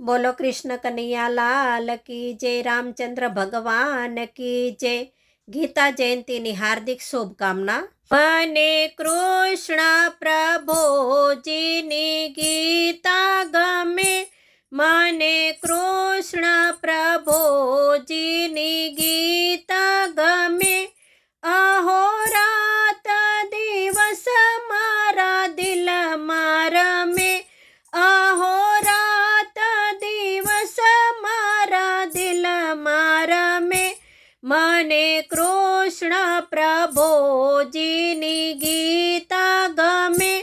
બોલો કૃષ્ણ કનૈયા લાલ કી જય રામચંદ્ર ભગવાન કી જય ગીતા જયંતીની હાર્દિક શુભકામના મને કૃષ્ણ પ્રભુજીની ગીતા ગમે મને કૃષ્ણ પ્રભુજીની મને કૃષ્ણ પ્રભુજીની ગીતા ગમે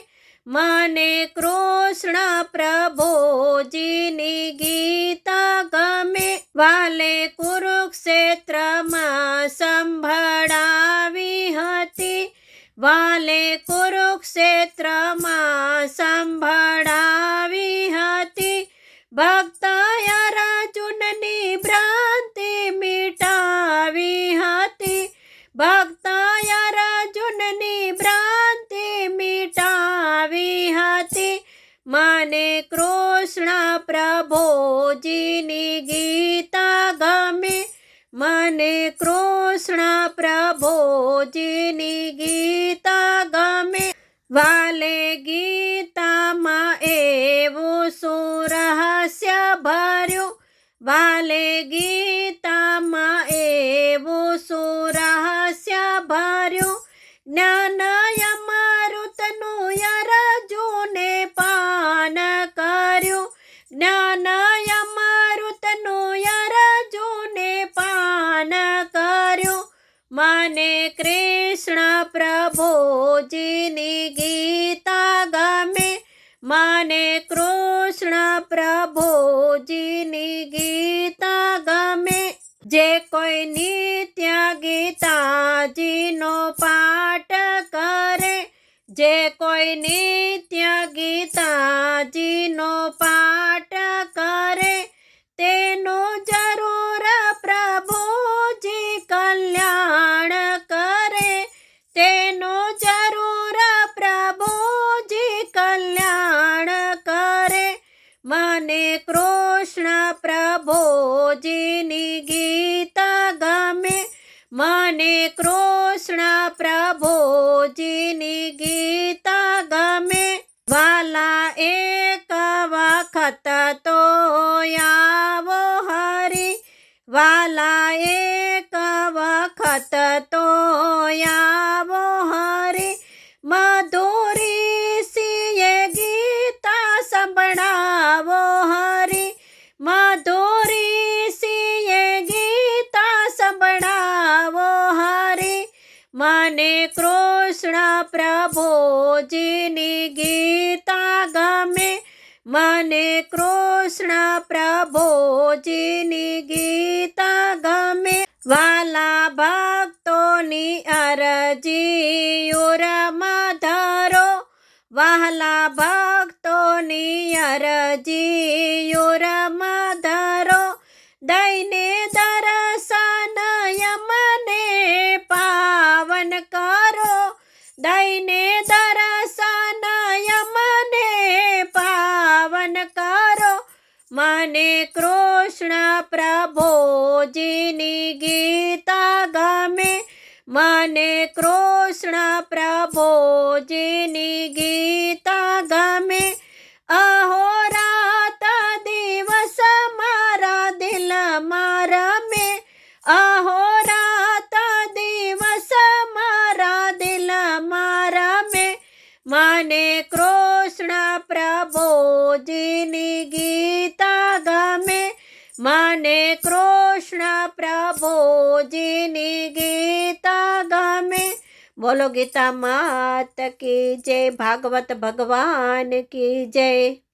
મને કૃષ્ણ પ્રભુજીની ગીતા ગમે વાલે કુરુક્ષેત્રમાં સંભળાવી હતી વાલે કુરુક્ષેત્રમાં સંભળાવી હતી ભક્ત મને કૃષ્ણ પ્રભુજીની ગીતા ગમે મને કૃષ્ણ પ્રભુજીની ગીતા ગમે વાલે ગીતામાં એવું સુરહસ્ય ભર્યું વાલે ગીતામાં મને કૃષ્ણ પ્રભુજીની ગીતા ગમે, મને કૃષ્ણ પ્રભુજીની ગીતા ગમે, જે કોઈ નિત્ય ગીતાજીનો પાઠ કરે, જે કોઈ નિત્ય ગીતાજીનો પાઠ કરે, તેનો જરૂર કૃષ્ણ પ્રભુજીની ગીતા ગમે વાલા એક વખત તો આવો હરી વાલા એક વખત તો આવો હરી મને કૃષ્ણ પ્રભુજીની ગીતા ગમે મને કૃષ્ણ પ્રભુજીની ગીતા ગમે વાલા ભક્તોની અરજી ઉરમાં ધરો વહાલા ભક્તોની અરજી પાવન કરો દઈને દર્શન યમને પાવન કરો મને કૃષ્ણ પ્રભુજીની ગીતા ગમે મને કૃષ્ણ પ્રભુજીની ગીતા ગમે અહોરાત દિવસ મારા દિલમાં રમે અહોરાત कृष्ण प्रभो जीनी गीता गमे, माने कृष्ण प्रभो जीनी गीता गमे। बोलो गीता मात की जय, भागवत भगवान की जय।